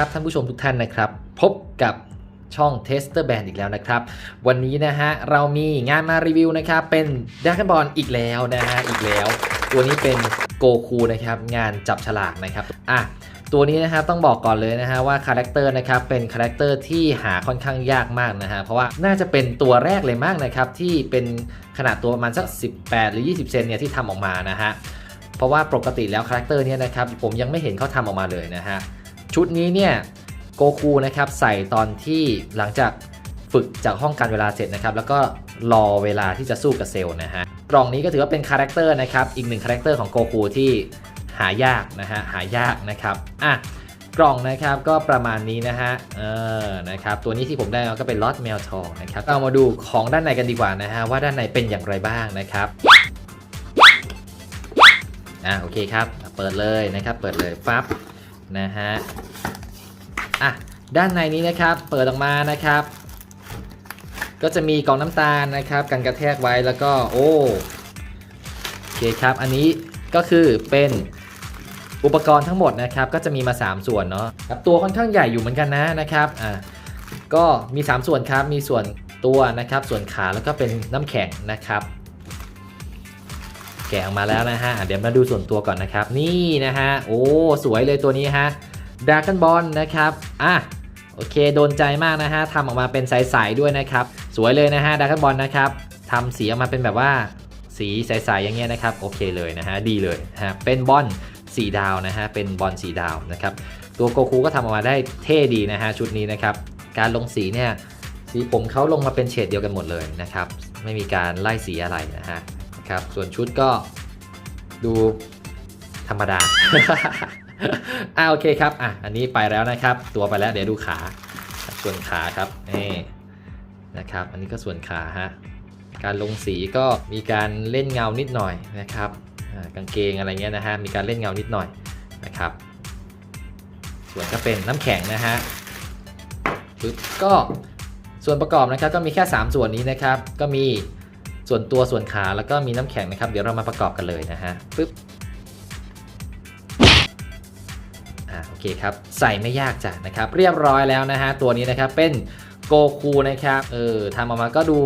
ครับท่านผู้ชมทุกท่านนะครับ พบกับช่อง Tester Band อีกแล้วนะครับ วันนี้นะฮะ เรามีงานมารีวิวนะครับ เป็น Dragon Ball อีกแล้วนะฮะ อีกแล้ว ตัวนี้เป็นโกคูนะครับ งานจับฉลากนะครับ อะ ตัวนี้นะครับต้องบอกก่อนเลยนะฮะว่าคาแรคเตอร์นะครับ เป็นคาแรคเตอร์ที่หาค่อนข้างยากมากนะฮะ เพราะว่าน่าจะเป็นตัวแรกเลยมากนะครับ ที่เป็นขนาดตัวประมาณสัก 18 หรือ 20 เซนเนี่ยที่ทำออกมานะฮะ เพราะว่าปกติแล้วคาแรคเตอร์เนี่ยนะครับผมยังไม่เห็นเขาทำออกมาเลยนะฮะ ชุดนี้เนี่ยโกคูนะครับใส่ตอนที่หลังจากฝึกจากห้องการเวลาเสร็จนะครับ แล้วก็รอเวลาที่จะสู้กับเซลล์นะฮะกล่องนี้ก็ถือว่าเป็นคาแรคเตอร์นะครับ อีกหนึ่งคาแรคเตอร์ของโกคูที่หายากนะฮะหายากนะครับอะกล่องนะครับก็ประมาณนี้นะฮะเออนะครับตัวนี้ที่ผมได้ก็เป็นลอตแมวทองนะครับเอามาดูของด้านในกันดีกว่านะฮะว่าด้านในเป็นอย่างไรบ้างนะครับอะโอเคครับ เปิดเลยนะครับ เปิดเลยปั๊บ นะฮะอะด้านในนี้นะครับเปิดออกมานะครับ ก็จะมีกล่องน้ำตาลนะครับกันกระแทกไว้แล้วก็โอ้โอเคครับอันนี้ก็คือเป็นอุปกรณ์ทั้งหมดนะครับก็จะมีมา 3 ส่วนเนาะครับตัวค่อนข้างใหญ่อยู่เหมือนกันนะนะครับอะก็มี 3 ส่วนครับมีส่วนตัวนะครับส่วนขาแล้วก็เป็นน้ำแข็งนะครับ แกะออกมาแล้วนะฮะ เดี๋ยวมาดูส่วนตัวก่อนนะครับ นี่นะฮะ โอ้ สวยเลยตัวนี้ฮะด r a ก o n Ball นะครับ อะ โอเค โดนใจมากนะฮะทำออกมาเป็นใสๆด้วยนะครับ สวยเลยนะฮะด r a ก o n Ball นะครับทำสีออกมาเป็นแบบว่าสีใสๆอย่างเงี้ยนะครับ โอเคเลยนะฮะ ดีเลยนะฮะ เป็นบอลสีดาวนะฮะ เป็นบอลสีดาวนะครับ ตัวโกคูก็ทำออกมาได้เท่ดีนะฮะชุดนี้นะครับ การลงสีเนี่ย สีผมเขาลงมาเป็นเฉดเดียวกันหมดเลยนะครับ ไม่มีการไล่สีอะไรนะฮะะครับ ส่วนชุดก็ดูธรรมดา อ่าโอเคครับอะอันนี้ไปแล้วนะครับ ตัวไปแล้วเดี๋ยวดูขาส่วนขาครับนี่นะครับ อันนี้ก็ส่วนขาฮะการลงสีก็มีการเล่นเงานิดหน่อยนะครับกางเกงอะไรเงี้ยนะฮะมีการเล่นเงานิดหน่อยนะครับ ส่วนก็เป็นน้ำแข็งนะฮะปึ๊บก็ส่วนประกอบนะครับก็มีแค่ 3 ส่วนนี้นะครับ ก็มี ส่วนตัวส่วนขาแล้วก็มีน้ำแข็งนะครับ เดี๋ยวเรามาประกอบกันเลยนะฮะปึ๊บอ่าโอเคครับ ใส่ไม่ยากจ้ะนะครับ เรียบร้อยแล้วนะฮะ ตัวนี้นะครับเป็นโกคูนะครับ เออทำออกมาก็ดู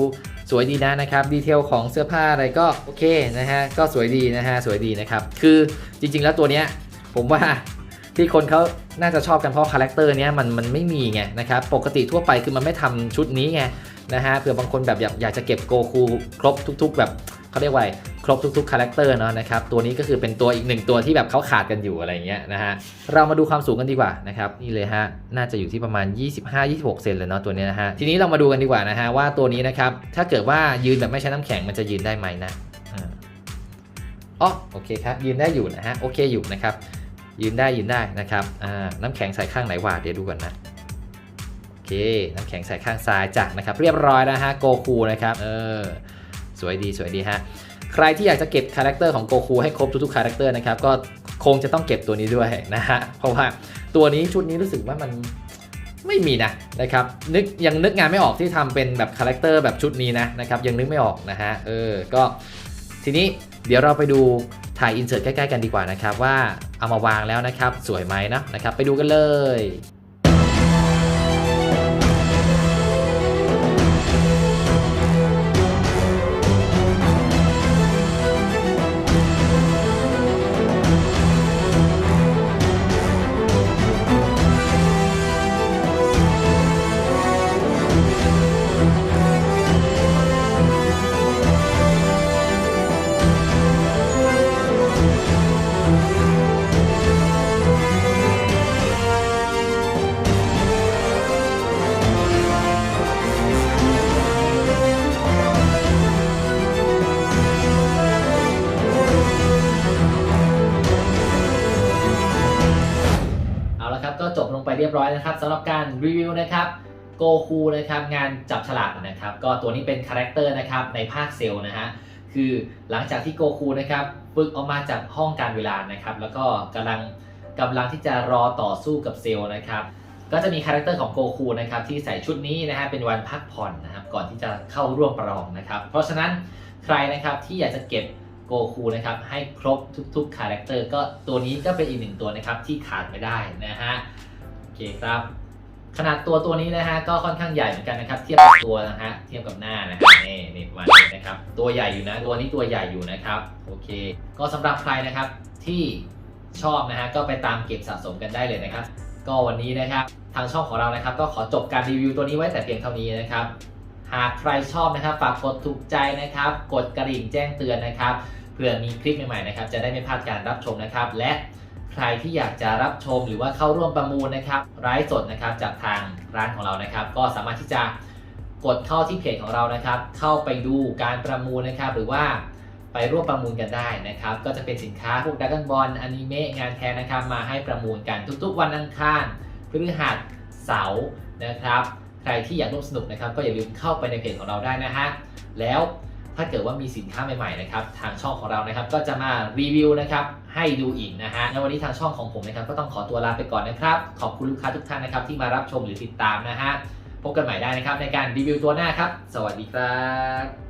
สวยดีนะนะครับ ดีเทลของเสื้อผ้าอะไรก็โอเคนะฮะ ก็สวยดีนะฮะ สวยดีนะครับ คือจริง ๆ แล้วตัวเนี้ยผมว่าที่คนเขาน่าจะชอบกันเพราะคาแรคเตอร์เนี้ยมันมันไม่มีไงนะครับ ปกติทั่วไปคือมันไม่ทำชุดนี้ไง นะฮะเผื่อบางคนแบบอยากอยากจะเก็บโกคูครบทุก ๆ แบบเขาเรียกว่าครบทุกๆคาแรคเตอร์เนาะนะครับตัวนี้ก็คือเป็นตัวอีกหนึ่งตัวที่แบบเขาขาดกันอยู่อะไรเงี้ยนะฮะเรามาดูความสูงกันดีกว่านะครับนี่เลยฮะน่าจะอยู่ที่ประมาณ 25-26 เซนเลยเนาะตัวนี้นะฮะทีนี้เรามาดูกันดีกว่านะฮะว่าตัวนี้นะครับถ้าเกิดว่ายืนแบบไม่ใช้น้ำแข็งมันจะยืนได้ไหมนะอ๋อโอเคครับยืนได้อยู่นะฮะโอเคอยู่นะครับยืนได้ยืนได้นะครับน้ำแข็งใส่ข้างไหนวะเดี๋ยวดูก่อนนะ น้ำแข็งใส่ข้างซ้ายจ้ะนะครับ เรียบร้อยแล้วฮะโกคูนะครับเออสวยดีสวยดีฮะใครที่อยากจะเก็บคาแรคเตอร์ของโกคูให้ครบทุกๆคาแรคเตอร์นะครับก็คงจะต้องเก็บตัวนี้ด้วยนะฮะเพราะว่าตัวนี้ชุดนี้รู้สึกว่ามันไม่มีนะนะครับนึกยังนึกงานไม่ออกที่ทำเป็นแบบคาแรคเตอร์แบบชุดนี้นะนะครับยังนึกไม่ออกนะฮะเออก็ทีนี้เดี๋ยวเราไปดูถ่ายอินเสิร์ตใกล้ๆกันดีกว่านะครับว่าเอามาวางแล้วนะครับสวยไหมนะนะครับไปดูกันเลย เรียบร้อยนะครับสำหรับการรีวิวนะครับโกคูนะครับงานจับฉลากนะครับ ก็ตัวนี้เป็นคาแรคเตอร์นะครับในภาคเซลนะฮะคือหลังจากที่โกคูนะครับฝึกออกมาจากห้องการเวลานะครับ แล้วก็กำลังกำลังที่จะรอต่อสู้กับเซลนะครับ ก็จะมีคาแรคเตอร์ของโกคูนะครับที่ใส่ชุดนี้นะฮะเป็นวันพักผ่อนนะครับก่อนที่จะเข้าร่วมประลองนะครับ เพราะฉะนั้นใครนะครับที่อยากจะเก็บโกคูนะครับให้ครบทุกๆคาแรคเตอร์ก็ตัวนี้ก็เป็นอีกหนึ่งตัวนะครับที่ขาดไม่ได้นะฮะ เคครับ ขนาดตัวตัวนี้นะฮะก็ค่อนข้างใหญ่เหมือนกันนะครับ เทียบกับตัวนะฮะเทียบกับหน้านะฮะนี่นี่ประมาณนี้นะครับ ตัวใหญ่อยู่นะตัวนี้ตัวใหญ่อยู่นะครับโอเค ก็สำหรับใครนะครับที่ชอบนะฮะก็ไปตามเก็บสะสมกันได้เลยนะครับ ก็วันนี้นะครับทางช่องของเรานะครับ ก็ขอจบการรีวิวตัวนี้ไว้แต่เพียงเท่านี้นะครับหากใครชอบนะครับฝากกดถูกใจนะครับ กดกระดิ่งแจ้งเตือนนะครับเพื่อมีคลิปใหม่ๆนะครับ จะได้ไม่พลาดการรับชมนะครับ และ ใครที่อยากจะรับชมหรือว่าเข้าร่วมประมูลนะครับไลฟ์สดนะครับจากทางร้านของเรานะครับ ก็สามารถที่จะกดเข้าที่เพจของเรานะครับ เข้าไปดูการประมูลนะครับ หรือว่าไปร่วมประมูลกันได้นะครับ ก็จะเป็นสินค้าพวกดักกันบอลอนิเมะงานแคร์นะครับ มาให้ประมูลกันทุกๆ วันอังคารพฤหัสเสาร์นะครับ ใครที่อยากร่วมสนุกนะครับ ก็อย่าลืมเข้าไปในเพจของเราได้นะฮะแล้ว ถ้าเกิดว่ามีสินค้าใหม่ๆนะครับทางช่องของเรานะครับก็จะมารีวิวนะครับให้ดูอีกนะฮะในวันนี้ทางช่องของผมนะครับก็ต้องขอตัวลาไปก่อนนะครับขอบคุณลูกค้าทุกท่านนะครับที่มารับชมหรือติดตามนะฮะพบกันใหม่ได้นะครับในการรีวิวตัวหน้าครับ สวัสดีครับ